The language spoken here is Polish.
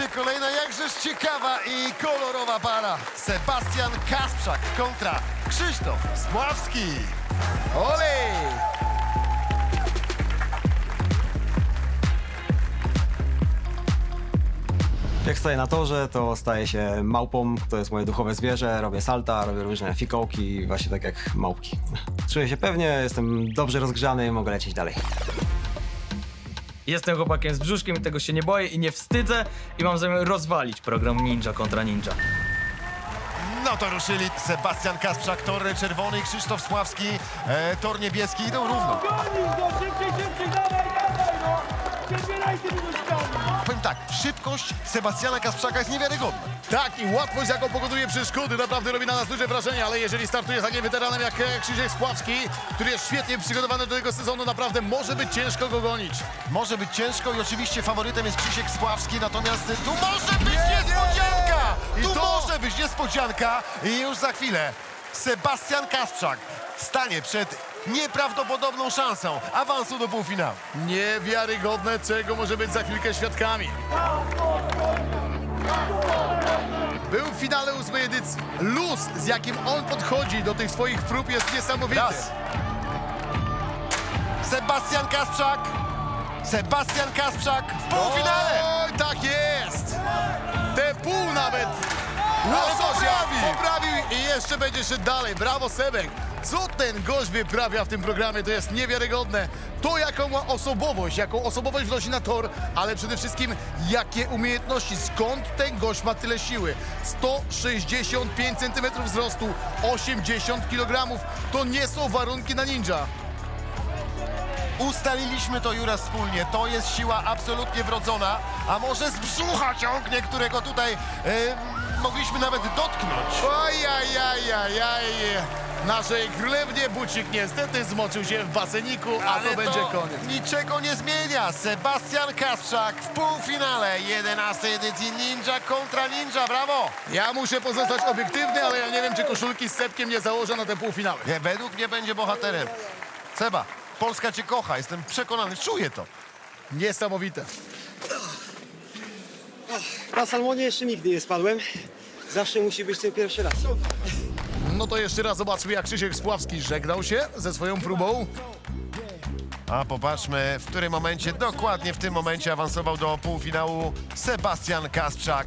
Zobaczcie, kolejna jakżeż ciekawa i kolorowa para. Sebastian Kasprzak kontra Krzysztof Spławski. Olej! Jak stoję na torze, to staję się małpą, to jest moje duchowe zwierzę, robię salta, robię różne fikołki, właśnie tak jak małpki. Czuję się pewnie, jestem dobrze rozgrzany mogę lecieć dalej. Jestem chłopakiem z brzuszkiem i tego się nie boję i nie wstydzę i mam zamiar rozwalić program Ninja kontra Ninja. No to ruszyli Sebastian Kasprzak, tor czerwony i Krzysztof Spławski, e, tor niebieski. Idą równo. Gonisz go, szybciej, szybciej, dawaj, dawaj, no! Nóżkami! Powiem tak, szybkość Sebastiana Kasprzaka jest niewiarygodna. Tak, i łatwość, jaką pokonuje przeszkody, naprawdę robi na nas duże wrażenie, ale jeżeli startuje z takim weteranem jak Krzysiek Spławski, który jest świetnie przygotowany do tego sezonu, naprawdę może być ciężko go gonić. Może być ciężko i oczywiście faworytem jest Krzysiek Spławski, natomiast tu może być Nie, nie! niespodzianka! I tu to- może być niespodzianka i już za chwilę Sebastian Kasprzak stanie przed nieprawdopodobną szansą awansu do półfinału. Niewiarygodne, czego może być za chwilkę świadkami. Był w finale ósmej edycji. Luz, z jakim on podchodzi do tych swoich prób jest niesamowity. Raz. Sebastian Kasprzak. Sebastian Kasprzak w półfinale. Oj, tak jest! Te pół nawet! Łososia poprawił. poprawił i jeszcze będzie szedł dalej. Brawo, Sebek! Co ten gość wyprawia w tym programie, to jest niewiarygodne. To, jaką ma osobowość, jaką osobowość wnosi na tor, ale przede wszystkim, jakie umiejętności, skąd ten gość ma tyle siły. 165 cm wzrostu, 80 kg. To nie są warunki na ninja. Ustaliliśmy to Jura wspólnie. To jest siła absolutnie wrodzona, a może z brzucha ciągnie, którego tutaj e, mogliśmy nawet dotknąć. Ojajajajaj. Naszej królewnie Bucik niestety zmoczył się w baseniku, a to będzie koniec. niczego nie zmienia. Sebastian Kasprzak w półfinale 11 edycji Ninja kontra Ninja. Brawo! Ja muszę pozostać obiektywny, ale ja nie wiem, czy koszulki z sepkiem nie założę na te półfinały. Nie, według mnie będzie bohaterem. Seba, Polska cię kocha, jestem przekonany, czuję to. Niesamowite. Na salmonie jeszcze nigdy nie spadłem. Zawsze musi być ten pierwszy raz. No to jeszcze raz zobaczmy, jak Krzysiek Spławski żegnał się ze swoją próbą. A popatrzmy, w którym momencie, dokładnie w tym momencie awansował do półfinału Sebastian Kasprzak.